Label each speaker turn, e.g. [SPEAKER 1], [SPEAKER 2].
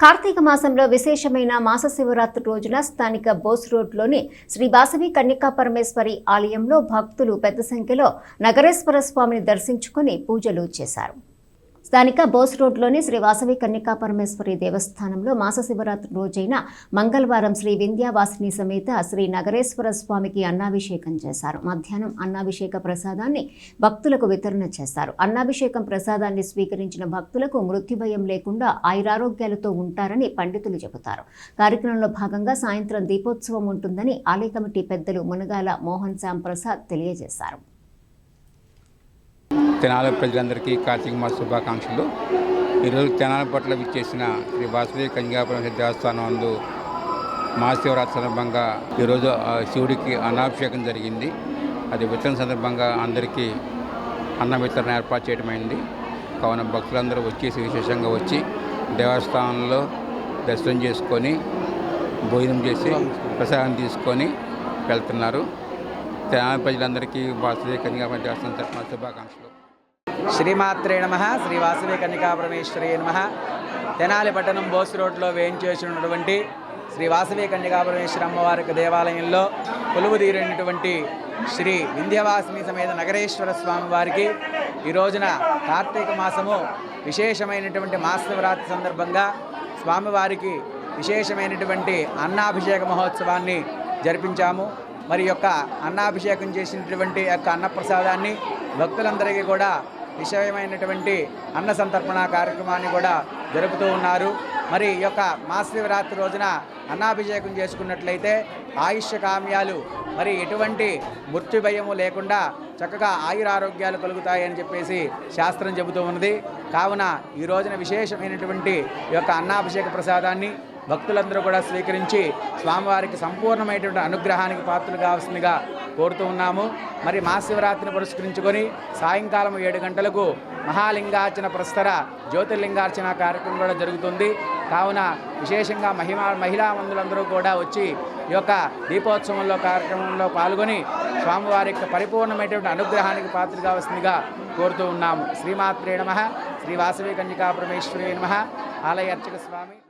[SPEAKER 1] కార్తీక మాసంలో విశేషమైన మాస శివరాత్రి రోజున స్థానిక బోస్ రోడ్లోని శ్రీ వాసవి కన్యకా పరమేశ్వరి ఆలయంలో భక్తులు పెద్ద సంఖ్యలో నగరేశ్వర స్వామిని దర్శించుకుని పూజలు చేశారు. స్థానిక బోస్ రోడ్లోని శ్రీ వాసవి కన్యకా పరమేశ్వరి దేవస్థానంలో మాస శివరాత్రి రోజైన మంగళవారం శ్రీ వింధ్యావాసిని సమేత శ్రీ నగరేశ్వర స్వామికి అన్నాభిషేకం చేశారు. మధ్యాహ్నం అన్నాభిషేక ప్రసాదాన్ని భక్తులకు వితరణ చేశారు. అన్నాభిషేకం ప్రసాదాన్ని స్వీకరించిన భక్తులకు మృత్యుభయం లేకుండా ఆయురారోగ్యాలతో ఉంటారని పండితులు చెబుతారు. కార్యక్రమంలో భాగంగా సాయంత్రం దీపోత్సవం ఉంటుందని ఆలయ కమిటీ పెద్దలు మునగాల మోహన్ శ్యామ్ ప్రసాద్ తెలియజేశారు.
[SPEAKER 2] తెనాలి ప్రజలందరికీ కార్తీక మాస శుభాకాంక్షలు. ఈరోజు తెనాల పట్ల విచ్చేసిన శ్రీ వాసుదేవి కన్యాపురం దేవస్థానం అందు మహాశివరాత్రి సందర్భంగా ఈరోజు శివుడికి అన్నాభిషేకం జరిగింది. అది వితరణ సందర్భంగా అందరికీ అన్న వితరణ ఏర్పాటు చేయడమైంది కావున భక్తులందరూ వచ్చేసి విశేషంగా వచ్చి దేవస్థానంలో దర్శనం చేసుకొని భోజనం చేసి ప్రసాదం తీసుకొని వెళ్తున్నారు. తెలంగాణ ప్రజలందరికీ వాసుదేవి కన్యాపురం దేవస్థానం తరఫున శుభాకాంక్షలు.
[SPEAKER 3] శ్రీమాత్రే నమ. శ్రీ వాసవి కన్నికా పరమేశ్వరి నమ. తెనాలి పట్టణం బోస్ రోడ్లో వేయించేసినటువంటి శ్రీ వాసవి కన్యకా పరమేశ్వరి దేవాలయంలో కొలువు తీరినటువంటి శ్రీ వింధ్యవాసిని సమేత నగరేశ్వర స్వామి వారికి ఈ రోజున కార్తీక మాసము విశేషమైనటువంటి మాసవరాత్రి సందర్భంగా స్వామివారికి విశేషమైనటువంటి అన్నాభిషేక మహోత్సవాన్ని జరిపించాము. మరి యొక్క అన్నాభిషేకం చేసినటువంటి యొక్క అన్నప్రసాదాన్ని భక్తులందరికీ కూడా విషయమైనటువంటి అన్న సంతర్పణ కార్యక్రమాన్ని కూడా జరుపుతూ ఉన్నారు. మరి ఈ యొక్క మహాశివరాత్రి రోజున అన్నాభిషేకం చేసుకున్నట్లయితే ఆయుష్య కామ్యాలు మరి ఎటువంటి మృత్యు భయము లేకుండా చక్కగా ఆయురారోగ్యాలు కలుగుతాయని చెప్పేసి శాస్త్రం చెబుతూ ఉన్నది. కావున ఈ రోజున విశేషమైనటువంటి ఈ యొక్క అన్నాభిషేక ప్రసాదాన్ని భక్తులందరూ కూడా స్వీకరించి స్వామివారికి సంపూర్ణమైనటువంటి అనుగ్రహానికి పాత్రలు కావాల్సిందిగా కోరుతూ ఉన్నాము. మరి మహాశివరాత్రిని పురస్కరించుకొని సాయంకాలం ఏడు గంటలకు మహాలింగార్చన ప్రస్తర జ్యోతిర్లింగార్చన కార్యక్రమం కూడా జరుగుతుంది. కావున విశేషంగా మహిమ మహిళా మందులందరూ కూడా వచ్చి ఈ యొక్క దీపోత్సవంలో కార్యక్రమంలో పాల్గొని స్వామివారి యొక్క పరిపూర్ణమైనటువంటి అనుగ్రహానికి పాత్ర కావలసిందిగా కోరుతూ ఉన్నాము. శ్రీమాత్రే నమ. శ్రీ వాసవి కన్యకా పరమేశ్వరి నమ. ఆలయ అర్చక స్వామి